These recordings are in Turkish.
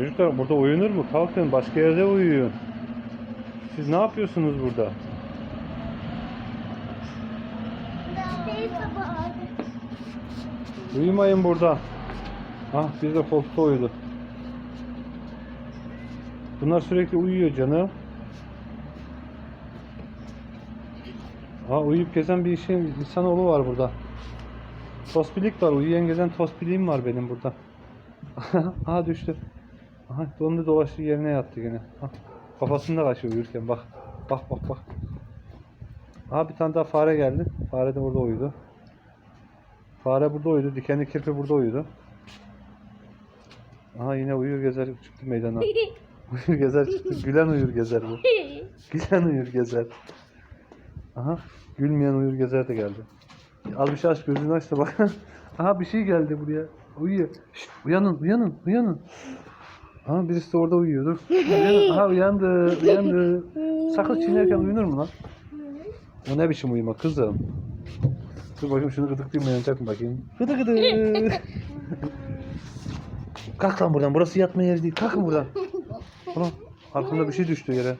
Çocuklar burada uyunur mu? Kalkın başka yerde uyuyun. Siz ne yapıyorsunuz burada? Uyumayın burada. Ah bir de koltukta uyudu. Bunlar sürekli uyuyor canım. Ha uyuyup gezen bir işin insanoğlu var burada. Tospilik var. Uyuyan gezen tospiliğim var benim burada. Aha düştü. Aha dondu dolaştı yerine yattı gene. Ha, kafasında kaçıyor uyurken bak. Bak bak bak. Aha bir tane daha fare geldi. Fare de burada uyudu. Fare burada uyudu. Dikenli kirpi burada uyudu. Aha yine uyur gezer çıktı meydana. Uyur gezer çıktı. Gülen uyur gezer bu. Gülen uyur gezer. Aha gülmeyen uyur gezer de geldi. Al bir şey aç gözünü aç da bak. Aha bir şey geldi buraya. Uyuyor. Şşt, uyanın uyanın uyanın. Aha birisi orada uyuyor. Dur. Uyanın. Aha uyandı uyandı. Sakız çiğnerken uyunur mu lan? O ne biçim uyuma kızım? Dur bakayım şunu gıdıklayayım uyanacak mı bakayım. Gıdı gıdı. Kalk lan buradan. Burası yatma yeri değil. Kalkın buradan. Ulan arkamda bir şey düştü yere.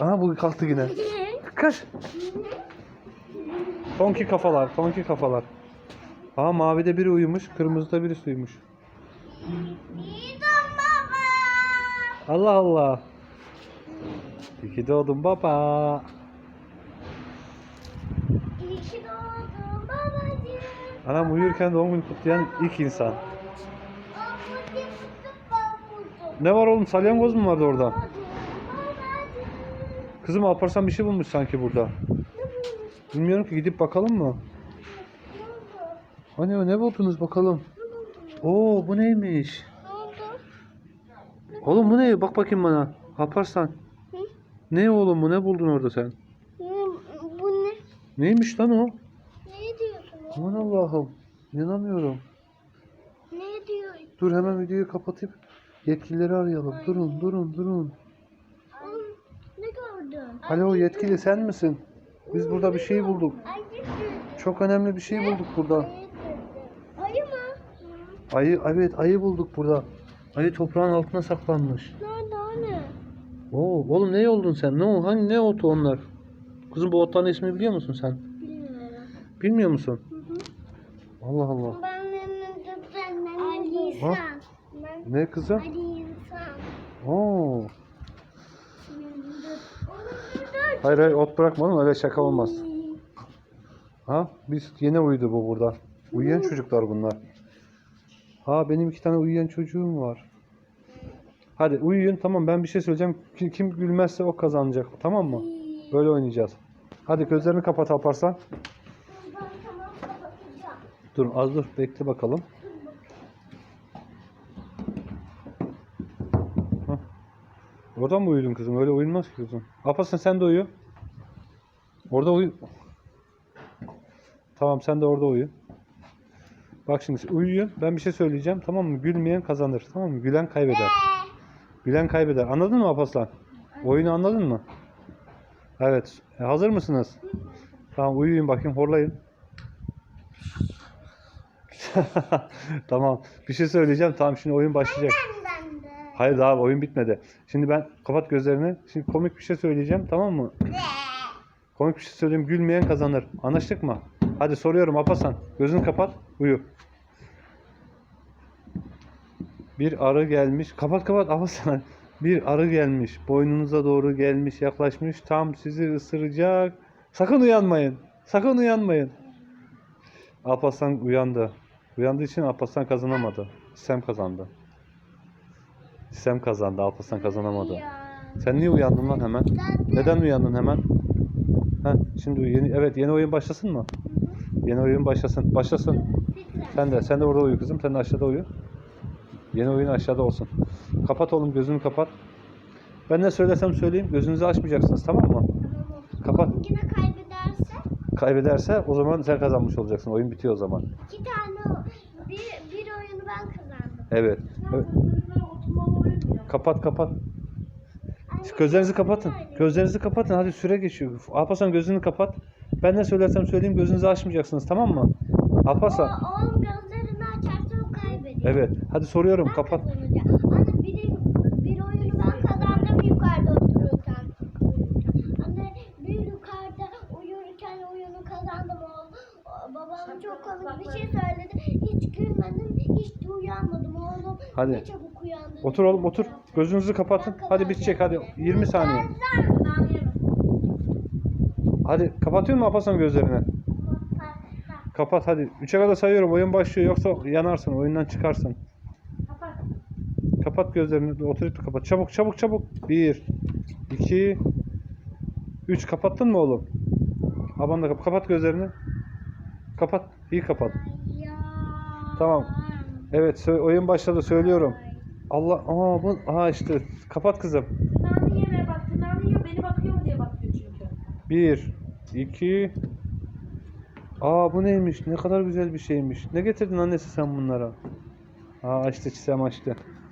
Aha bu kalktı yine. Kaç. Tonki kafalar. Tonki kafalar. Aha mavide biri uyumuş. Kırmızıda birisi uyumuş. Allah Allah. İyi ki doğdun baba. İyi ki doğdun babacığım. Anam uyurken doğum günü kutlayan ilk insan. Ne var oğlum salyangoz mu vardı orada? Kızım Alparslan bir şey bulmuş sanki burada. Bilmiyorum ki gidip bakalım mı? Hani o ne buldunuz bakalım. Oo bu neymiş? Oğlum bu ne? Bak bakayım bana. Alparslan. Hı? Ne oğlum bu ne buldun orada sen? Bu, bu ne? Neymiş lan o? Ne diyorsun? Aman Allah'ım. İnanamıyorum. Ne diyor? Dur hemen videoyu kapatıp yetkilileri arayalım. Durun durun durun. Oğlum ne gördün? Alo yetkili sen misin? Biz burada bir şey bulduk. Çok önemli bir şey bulduk burada. Ayı mı? Ayı evet ayı bulduk burada. Ayı toprağın altına saklanmış. Nerede hani? Oo, oğlum ne oldun sen? Ne o? Hangi ne otu onlar? Kızım bu otların ismini biliyor musun sen? Bilmiyorum. Bilmiyor musun? Hı hı. Allah Allah. Ben Ali Ha? insan. Ben Ne kızım? Ali insan. Oo. Hayır hayır ot bırakma oğlum öyle şaka olmaz. Ha biz yine uyudu bu burada. Uyuyan çocuklar bunlar. Ha benim iki tane uyuyan çocuğum var. Hadi uyuyun tamam ben bir şey söyleyeceğim. Kim, kim gülmezse o kazanacak. Tamam mı? Böyle oynayacağız. Hadi gözlerini kapat Alparslan. Dur az dur bekle bakalım. Hah. Oradan mı uyudun kızım? Öyle uyunmaz ki kızım. Alparslan sen de uyu. Orada uyu. Tamam sen de orada uyu. Bak şimdi uyuyun. Ben bir şey söyleyeceğim. Tamam mı? Gülmeyen kazanır. Tamam mı? Gülen kaybeder. Gülen kaybeder. Anladın mı Alparslan? Oyunu anladın mı? Evet. E, hazır mısınız? Tamam uyuyun bakayım. Horlayın. tamam. Bir şey söyleyeceğim. Tamam şimdi oyun başlayacak. Hayır daha oyun bitmedi. Şimdi ben kapat gözlerini. Şimdi komik bir şey söyleyeceğim. Tamam mı? Komik bir şey söyleyeyim. Gülmeyen kazanır. Anlaştık mı? Hadi soruyorum Apasan. Gözünü kapat. Uyu. Bir arı gelmiş. Kapat kapat Apasan. Bir arı gelmiş. Boynunuza doğru gelmiş, yaklaşmış. Tam sizi ısıracak. Sakın uyanmayın. Sakın uyanmayın. Alparslan uyandı. Uyandığı için Alparslan kazanamadı. Sem kazandı. Sem kazandı. Alparslan kazanamadı. Sen niye uyandın lan hemen? Neden uyandın hemen? Ha, şimdi yeni evet yeni oyun başlasın mı? Yeni oyun başlasın. Başlasın. Sen de sen de orada uyu kızım. Sen de aşağıda uyu. Yeni oyun aşağıda olsun. Kapat oğlum gözünü kapat. Ben ne söylesem söyleyeyim gözünüzü açmayacaksınız tamam mı? Kapat. Yine kaybederse Kaybederse o zaman sen kazanmış olacaksın. Oyun bitiyor o zaman. iki tane bir, bir oyunu ben kazandım. Evet. evet. Kapat kapat. Gözlerinizi kapatın. Gözlerinizi kapatın. Hadi süre geçiyor. Alparslan gözünü kapat. Ben ne söylersem söyleyeyim gözünüzü açmayacaksınız tamam mı? Alparslan. oğlum gözlerini açarsa o kaybediyor. Evet. Hadi soruyorum Ben kapat. kazanacağım. Anne bir, bir oyunu ben kazandım yukarıda otururken. Anne bir yukarıda uyurken oyunu kazandım. O, o- babam çok komik bir şey söyledi. Hiç gülmedim, hiç de uyanmadım oğlum. Hadi. Ne çabuk uyandın. Otur oğlum otur. Gözünüzü kapatın. Hadi bitecek hadi. 20 saniye. Hadi kapatıyor mu Apasan gözlerini? Kapat hadi. 3'e kadar sayıyorum. Oyun başlıyor yoksa yanarsın. Oyundan çıkarsın. Kapat. Kapat gözlerini. Oturup kapat. Çabuk çabuk çabuk. 1 2 3 kapattın mı oğlum? Aman da kap- kapat gözlerini. Kapat. İyi kapat. Tamam. Evet oyun başladı söylüyorum. Allah aa bu aa işte kapat kızım. Tırnağını yeme bak. Tırnağını yiyor. Beni bakıyor mu diye bakıyor çünkü. 1 2 Aa bu neymiş? Ne kadar güzel bir şeymiş. Ne getirdin annesi sen bunlara? Aa açtı çisem açtı.